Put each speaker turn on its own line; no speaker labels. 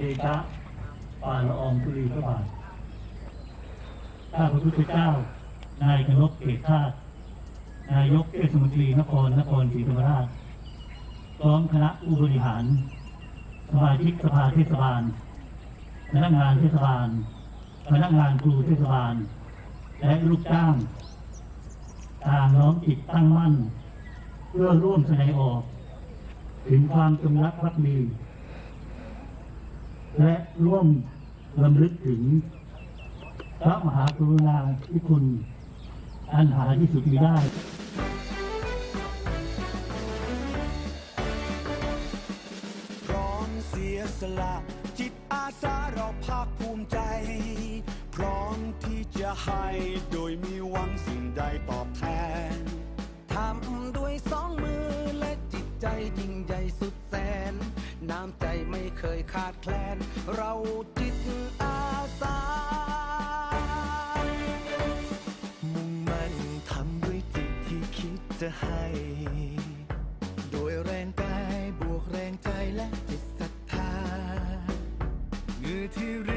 เดชะฝ่าละอองธุลีพระบาทข้าพระพุทธเจ้า นายกนกเกตชาติ นายกเทศมนตรีนครนครศรีธรรมราช พร้อมคณะผู้บริหาร สมาชิกสภาเทศบาล พนักงานเทศบาล พนักงานครูเทศบาล และลูกจ้างต่างน้อมจิตตั้งมั่น เพื่อร่วมแสดงออก ถึงความจงรักภักดี และร่วมลำลึกถึงพระมหากรุณาธิคุณอันหาที่สุดมิได้
พร้อมเสียสละจิตอาสาเราภาคภูมิใจ พร้อมที่จะให้โดยมีหวังสิ่งใดตอบแทน
ทำด้วยสองมือและจิตใจยิ่ง เคยขาดแคลน เราจิตอาสา
มุ่งมั่นทำด้วยจิตที่คิดจะให้ โดยแรงกายบวกแรงใจและจิตศรัทธาเงื่อที่เร